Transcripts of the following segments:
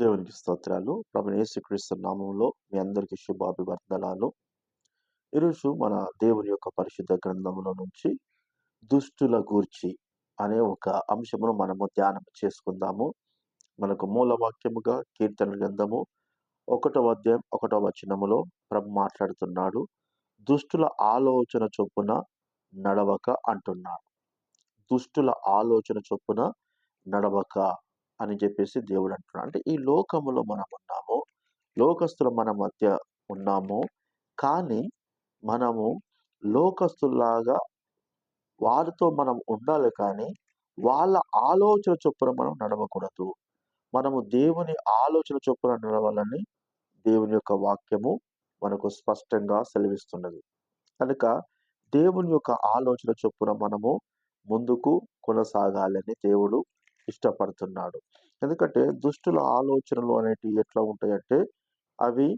దేవునికి స్తోత్రాలు. ప్రభు యేసుక్రీస్తు నామంలో మీ అందరికీ శుభాభివర్ధనాలు. ఈరోజు మన దేవుని యొక్క పరిశుద్ధ గ్రంథములో నుంచి దుష్టుల గూర్చి అనే ఒక అంశమును మనము ధ్యానం చేసుకుందాము. మనకు మూల వాక్యముగా కీర్తన గ్రంథము ఒకటో అధ్యాయం ఒకటో వచనములో ప్రభు మాట్లాడుతున్నాడు. దుష్టుల ఆలోచన చొప్పున నడవక అంటున్నాడు. దుష్టుల ఆలోచన చొప్పున నడవక అని చెప్పేసి దేవుడు అంటున్నాడు అంటే ఈ లోకములో మనం ఉన్నాము లోకస్తులు మన మధ్య ఉన్నాము కానీ మనము లోకస్తులాగా వారితో మనం ఉండాలి కానీ వాళ్ళ ఆలోచన చొప్పున మనం నడవకూడదు. మనము దేవుని ఆలోచన చొప్పున నడవాలని దేవుని యొక్క వాక్యము మనకు స్పష్టంగా సెలవిస్తున్నది. కనుక దేవుని యొక్క ఆలోచన చొప్పున మనము ముందుకు కొనసాగాలని దేవుడు ఇష్టపడుతున్నాడు. ఎందుకంటే దుష్టుల ఆలోచనలు అనేటివి ఎట్లా ఉంటాయంటే అవి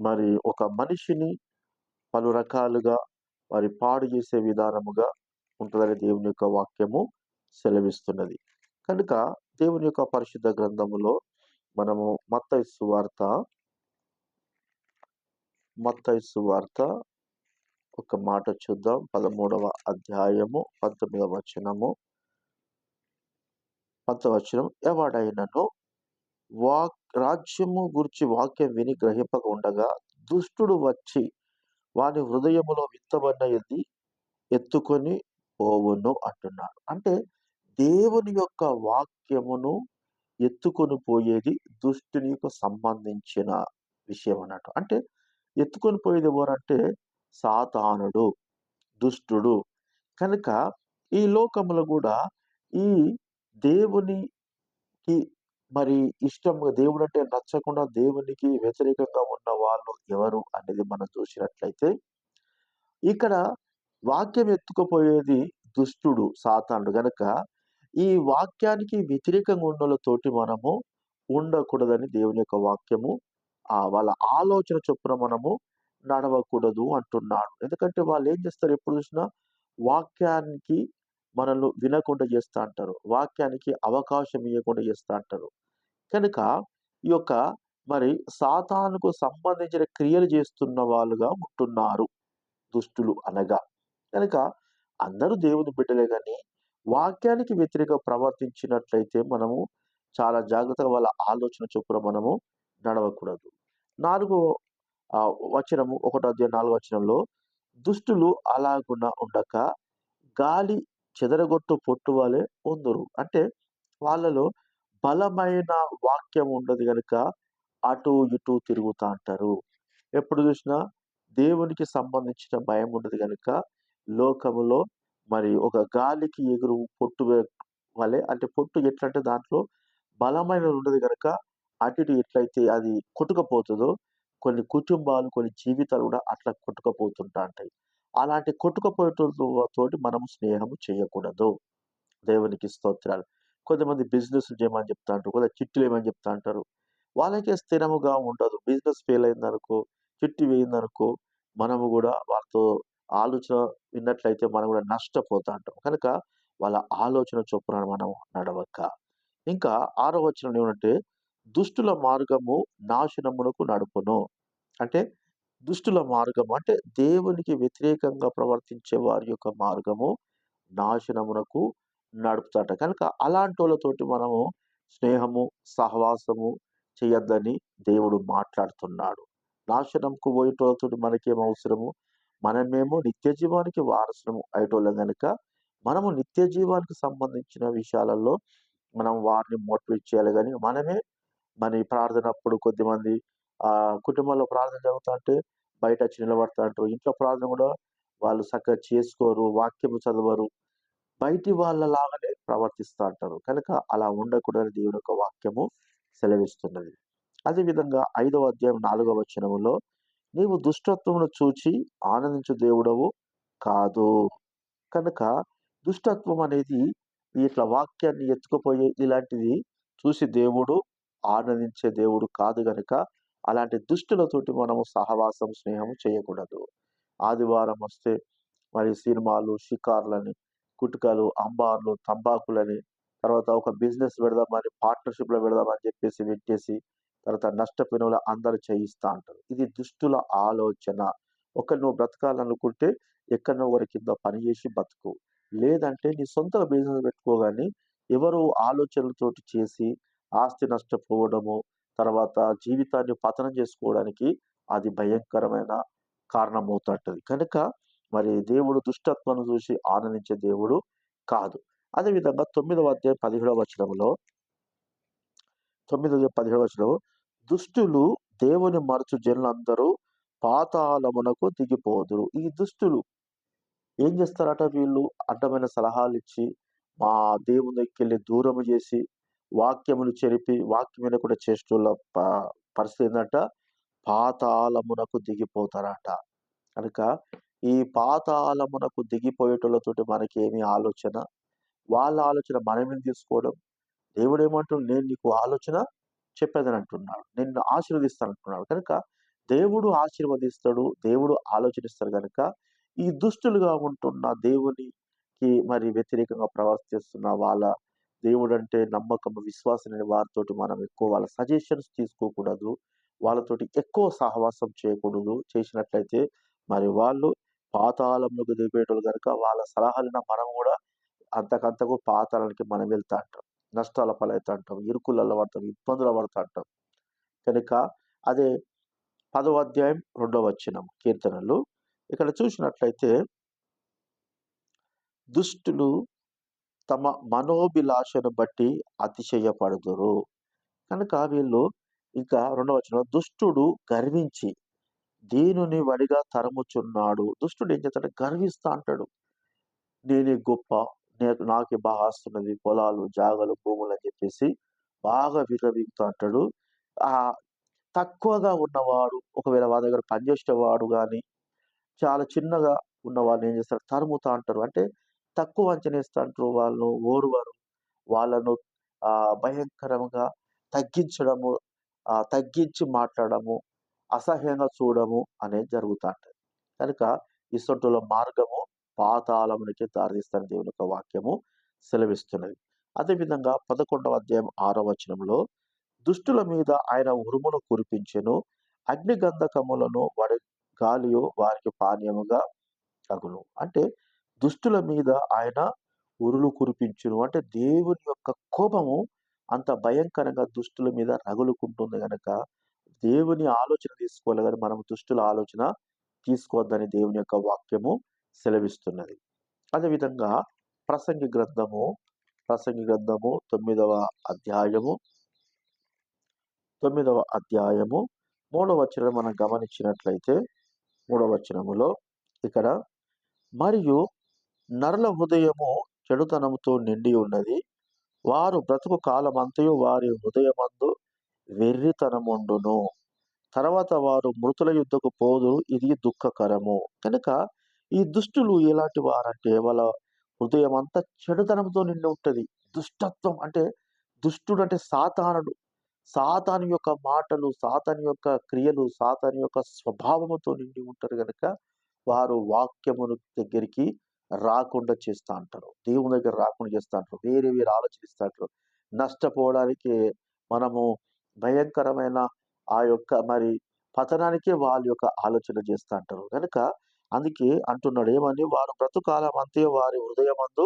మరి ఒక మనిషిని పలు రకాలుగా మరి పాడు చేసే విధానముగా ఉంటుందని దేవుని యొక్క వాక్యము సెలవిస్తున్నది. కనుక దేవుని యొక్క పరిశుద్ధ గ్రంథములో మనము మత్తైసు వార్త మత్తైసు వార్త ఒక మాట చూద్దాం. పదమూడవ అధ్యాయము పంతొమ్మిదవ వచనము. పంతవచనం ఎవడైనను వాక్ రాజ్యము గురించి వాక్యం విని గ్రహింపక ఉండగా దుష్టుడు వచ్చి వాని హృదయములో విత్తబడిన ఎది ఎత్తుకొని పోవును అంటున్నాడు. అంటే దేవుని యొక్క వాక్యమును ఎత్తుకొని పోయేది దుష్టునికి సంబంధించిన విషయం అన్నట్టు. అంటే ఎత్తుకొని పోయేది ఎవరంటే సాతానుడు దుష్టుడు. కనుక ఈ లోకములో కూడా ఈ దేవునికి మరి ఇష్టంగా దేవుడు అంటే నచ్చకుండా దేవునికి వ్యతిరేకంగా ఉన్న వాళ్ళు ఎవరు అనేది మనం చూసినట్లయితే ఇక్కడ వాక్యం ఎత్తుకుపోయేది దుష్టుడు సాతానుడు. గనక ఈ వాక్యానికి వ్యతిరేకంగా ఉన్నతోటి మనము ఉండకూడదని దేవుని యొక్క వాక్యము ఆ వాళ్ళ ఆలోచన చొప్పున మనము నడవకూడదు అంటున్నాడు. ఎందుకంటే వాళ్ళు ఏం చేస్తారు ఎప్పుడు చూసినా వాక్యానికి మనల్ని వినకుండా చేస్తూ అంటారు. వాక్యానికి అవకాశం ఇవ్వకుండా చేస్తూ అంటారు. కనుక ఈ యొక్క మరి సాతానుకు సంబంధించిన క్రియలు చేస్తున్న వాళ్ళుగా ఉంటున్నారు దుష్టులు అనగా. కనుక అందరూ దేవుని బిడ్డలే కానీ వాక్యానికి వ్యతిరేక ప్రవర్తించినట్లయితే మనము చాలా జాగ్రత్తగా వాళ్ళ ఆలోచన చొప్పున మనము నడవకూడదు. నాలుగో వచనము ఒకటో అధ్యాయ నాలుగో వచనంలో దుష్టులు అలాగున్నా ఉండక గాలి చెదరగొట్టు పొట్టు వాళ్ళే ఉందరు అంటే వాళ్ళలో బలమైన వాక్యం ఉండదు కనుక అటు ఇటు తిరుగుతా అంటారు. ఎప్పుడు చూసినా దేవునికి సంబంధించిన భయం ఉండదు కనుక లోకములో మరి ఒక గాలికి ఎగురు పొట్టు వలె అంటే పొట్టు ఎట్లంటే దాంట్లో బలమైన ఉండదు కనుక అటు ఇటు ఎట్లయితే అది కొట్టుకపోతుందో కొన్ని కుటుంబాలు కొన్ని జీవితాలు కూడా అట్లా కొట్టుకపోతుంటా ఉంటాయి అలాంటి కొట్టుకపోయేటతోటి మనము స్నేహము చేయకూడదు. దేవునికి స్తోత్రాలు. కొంతమంది బిజినెస్ చేయమని చెప్తా అంటారు కొంత చిట్టులు ఏమని చెప్తా అంటారు వాళ్ళకే స్థిరముగా ఉండదు. బిజినెస్ ఫెయిల్ అయిందనుకో చిట్టి వేయిందనుకో మనము కూడా వాళ్ళతో ఆలోచన విన్నట్లయితే మనం కూడా నష్టపోతా అంటాం కనుక వాళ్ళ ఆలోచన చొప్పున మనం నడవక. ఇంకా ఆరో వచనం ఏమంటే దుష్టుల మార్గము నాశనమునకు నడుపును. అంటే దుష్టుల మార్గం అంటే దేవునికి వ్యతిరేకంగా ప్రవర్తించే వారి యొక్క మార్గము నాశనమునకు నడుపుతాట. కనుక అలాంటి వాళ్ళతోటి మనము స్నేహము సహవాసము చేయొద్దని దేవుడు మాట్లాడుతున్నాడు. నాశనంకు పోయేటోళ్ళతో మనకేం అవసరము? మనమేమో నిత్య జీవానికి వారసము అయ్యేటోళ్ళం కనుక మనము నిత్య జీవానికి సంబంధించిన విషయాలలో మనం వారిని మోటివేట్ చేయాలి. కానీ మనమే మన ప్రార్థన అప్పుడు కొద్దిమంది కుటుంబంలో ప్రార్థన జరుగుతుంటే బయట వచ్చి నిలబడతా ఇంట్లో ప్రార్థన కూడా వాళ్ళు చక్కగా చేసుకోరు వాక్యము చదవరు. బయటి వాళ్ళ లాగానే ప్రవర్తిస్తూ అంటారు కనుక అలా ఉండకూడదని దేవుని యొక్క వాక్యము సెలవిస్తున్నది. అదేవిధంగా ఐదవ అధ్యాయం నాలుగవ వచనములో నీవు దుష్టత్వమును చూచి ఆనందించు దేవుడవు కాదు. కనుక దుష్టత్వం అనేది ఇట్లా వాక్యాన్ని ఎత్తుకుపోయే ఇలాంటిది చూసి దేవుడు ఆనందించే దేవుడు కాదు గనుక అలాంటి దుష్టులతోటి మనము సహవాసం స్నేహం చేయకూడదు ఆదివారం వస్తే మరి సినిమాలు షికార్లని కుటుకలు అంబార్లు తంబాకులని తర్వాత ఒక బిజినెస్ పెడదామని పార్ట్నర్‌షిప్‌లో పెడదామని చెప్పేసి పెట్టేసి తర్వాత నష్టపోయిన అందరు అందరూ చేయిస్తా అంటారు. ఇది దుష్టుల ఆలోచన. ఒక నువ్వు బ్రతకాలనుకుంటే ఎక్కడనో ఒకరి కింద పనిచేసి బతుకు. లేదంటే నీ సొంత బిజినెస్ పెట్టుకోగానే ఎవరు ఎవరో ఆలోచనలతోటి చేసి ఆస్తి నష్టపోవడము, తర్వాత జీవితాన్ని పతనం చేసుకోవడానికి అది భయంకరమైన కారణమవుతుంటుంది కనుక మరి దేవుడు దుష్టత్వను చూసి ఆనందించే దేవుడు కాదు. అదే విధంగా 9వ అధ్యాయం 17వ వచనంలో 9 17వ వచనం దుష్టులు దేవుని మరచు జనులందరూ పాతాళమునకు దిగిపోదురు. ఈ దుష్టులు ఏం చేస్తారట వీళ్ళు అడ్డమైన సలహాలిచ్చి, మా దేవుని దగ్గరికెళ్ళి దూరము చేసి, వాక్యమును చెరిపి, వాక్యమైన కూడా చేస్తున్న ప పరిస్థితి ఏంటంట పాతాళమునకు దిగిపోతారట. కనుక ఈ పాతాళమునకు దిగిపోయేటోళ్ళతోటి ఏమి ఆలోచన? వాళ్ళ ఆలోచన మనమే తీసుకోవడం? దేవుడు ఏమంటున్నాడు నేను నీకు ఆలోచన చెప్పేదని అంటున్నాడు. నిన్ను ఆశీర్వదిస్తానంటున్నాడు. కనుక దేవుడు ఆశీర్వదిస్తాడు. దేవుడు ఆలోచనిస్తాడు కనుక ఈ దుష్టులుగా ఉంటున్న దేవునికి మరి వ్యతిరేకంగా ప్రవర్తిస్తున్న వాళ్ళ దేవుడంటే నమ్మకం, విశ్వాసం అనే వారితోటి మనం ఎక్కువ వాళ్ళ సజెషన్స్ తీసుకోకూడదు. వాళ్ళతోటి ఎక్కువ సహవాసం చేయకూడదు. చేసినట్లయితే మరి వాళ్ళు పాతాళంలోకి దిగిపోయేటోళ్ళు కనుక వాళ్ళ సలహాలను మనం కూడా అంతకంతకు పాతాళానికి మనం వెళ్తా అంటాం. నష్టాల పాలైతా అంటాం. ఇరుకులలో పడతాం. ఇబ్బందుల పడతా అంటాం. కనుక అదే పదవ అధ్యాయం రెండవ వచ్చినం కీర్తనలు. ఇక్కడ చూసినట్లయితే దుష్టులు తమ మనోభిలాషను బట్టి అతిశయపడుదురు. కనుక వీళ్ళు ఇంకా రెండవ వచనం దుష్టుడు గర్వించి దీనుని వడిగా తరుముచున్నాడు. దుష్టుడు ఏం చేస్తాడు గర్విస్తా అంటాడు. నేనే గొప్ప. నేను నాకే బాగా వస్తున్నది పొలాలు, జాగలు భూములు అని చెప్పేసి బాగా విర్రవీగుతా అంటాడు. ఆ తక్కువగా ఉన్నవాడు ఒకవేళ వాళ్ళ దగ్గర పనిచేసేవాడు కానీ చాలా చిన్నగా ఉన్నవాడు ఏం చేస్తారు తరుముతా అంటారు. అంటే తక్కువ అంచనేస్తుంటారు వాళ్ళు ఓర్వరు. వాళ్ళను భయంకరంగా తగ్గించడము, తగ్గించి మాట్లాడము, అసహ్యంగా చూడము అనేది జరుగుతుంటుంది కనుక ఇసొంటోళ్ళ మార్గము పాతాళమునికి దారితీస్తాను దేవుని యొక్క వాక్యము సెలవిస్తున్నది. అదే విధంగా 11వ అధ్యాయం ఆరో వచనంలో దుష్టుల మీద ఆయన ఉరుమును కురిపించెను. అగ్నిగంధకములను వాడి గాలియు వారికి పానీయముగా తగును అంటే దుష్టుల మీద ఆయన ఉరులు కురిపించును. అంటే దేవుని యొక్క కోపము అంత భయంకరంగా దుష్టుల మీద రగులుకుంటుంది కనుక దేవుని ఆలోచన తీసుకోవాలి కానీ మనం దుష్టుల ఆలోచన తీసుకోవద్దని దేవుని యొక్క వాక్యము సెలవిస్తున్నది. అదే విధంగా ప్రసంగి గ్రంథము, ప్రసంగి గ్రంథము తొమ్మిదవ అధ్యాయము తొమ్మిదవ అధ్యాయము మూడవ వచనం మనం గమనించినట్లయితే మూడవ వచనములో ఇక్కడ మరియు నరుల హృదయము చెడుతనముతో నిండి ఉన్నది. వారు బ్రతుకు కాలమంతయు వారి హృదయమందు వెర్రితనముండును. తర్వాత వారు మృతుల యుద్ధకు పోదురు. ఇది దుఃఖకరము. కనుక ఈ దుష్టులు ఎలాంటి వారంటే వాళ్ళ హృదయం అంతా చెడుతనంతో నిండి ఉంటుంది దుష్టత్వం అంటే దుష్టుడు అంటే సాతానుడు. సాతాను యొక్క మాటలు, సాతాను యొక్క క్రియలు, సాతాను యొక్క స్వభావముతో నిండి ఉంటారు కనుక వారు వాక్యమును దగ్గరికి రాకుండా చేస్తా అంటారు. దేవుని దగ్గర రాకుండా చేస్తా అంటారు. వేరే వేరే ఆలోచిస్తూ అంటారు. నష్టపోవడానికి మనము భయంకరమైన ఆ యొక్క మరి పతనానికే వాళ్ళ యొక్క ఆలోచన చేస్తా అంటారు. కనుక అందుకే అంటున్నాడు ఏమని వారు బ్రతుకాలం అంతే వారి హృదయమందు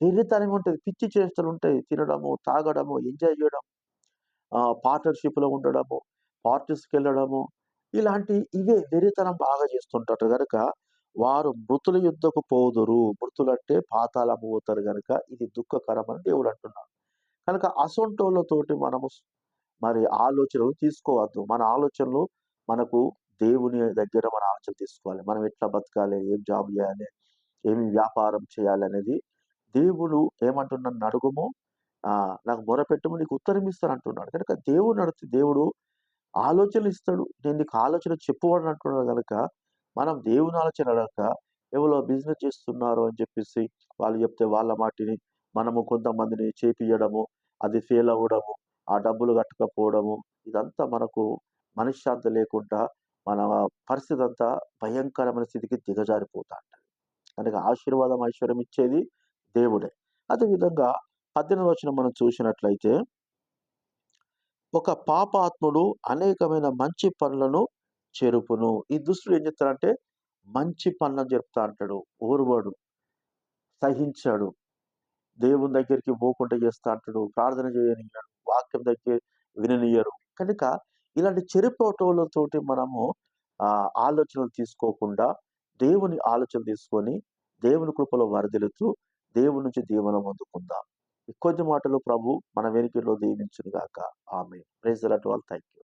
వెర్రితనం ఉంటుంది పిచ్చి చేష్టలుంటాయి. తినడము, తాగడము, ఎంజాయ్ చేయడం, పార్ట్నర్‌షిప్‌లో ఉండడము, పార్టీస్‌కెళ్ళడము ఇలాంటి ఇవే వెర్రితనం బాగా చేస్తుంటారు కనుక వారు మృతుల యుద్ధకు పోదురు. మృతులంటే పాతాళము పోతారు కనుక ఇది దుఃఖకరమని దేవుడు అంటున్నాడు. కనుక అసొంటోళ్ళతోటి మనము మరి ఆలోచనలు తీసుకోవద్దు. మన ఆలోచనలు మనకు దేవుని దగ్గర మన ఆలోచన తీసుకోవాలి. మనం ఎట్లా బతకాలి? ఏం జాబ్ చేయాలి? ఏమి వ్యాపారం చేయాలి? అనేది దేవుడు ఏమంటున్నాను నడుగుము నాకు మొరపెట్టుము నీకు ఉత్తరం ఇస్తాను అంటున్నాడు. కనుక దేవుడు నడుతు దేవుడు ఆలోచనలు ఇస్తాడు. నేను నీకు ఆలోచన చెప్పువాడు అంటున్నాడు కనుక మనం దేవుని ఆలోచన అడగక ఎవరో బిజినెస్ చేస్తున్నారు అని చెప్పేసి వాళ్ళు చెప్తే వాళ్ళ మాటిని మనము కొంతమందిని చేపియడము, అది ఫెయిల్ అవ్వడము, ఆ డబ్బులు కట్టకపోవడము ఇదంతా మనకు మనశ్శాంతి లేకుండా మన పరిస్థితి అంతా భయంకరమైన స్థితికి దిగజారిపోతా ఉంటది. కనుక ఆశీర్వాదం, ఐశ్వర్యం ఇచ్చేది దేవుడే. అదే విధంగా పద్దెనిమిది వచ్చిన మనం చూసినట్లయితే ఒక పాపాత్ముడు అనేకమైన మంచి పనులను చెరుపును. ఈ దుస్తుడు ఏం చెప్తాడంటే మంచి పనులను చెప్తా అంటాడు. ఓర్వడు. సహించాడు. దేవుని దగ్గరికి పోకుండా చేస్తా అంటాడు. ప్రార్థన చేయనియడు వాక్యం దగ్గర విననియరు కనుక ఇలాంటి చెరుపోటోలతోటి మనము ఆ ఆలోచనలు తీసుకోకుండా దేవుని ఆలోచన తీసుకొని దేవుని కృపలో వరదలుతూ దేవుని నుంచి దీవెన అందుకుందాం కొద్ది మాటలు ప్రభు మన వెనుకలో దీవించును గాక ఆమె ప్రైజ్ అలాంటి వాళ్ళు థ్యాంక్ యూ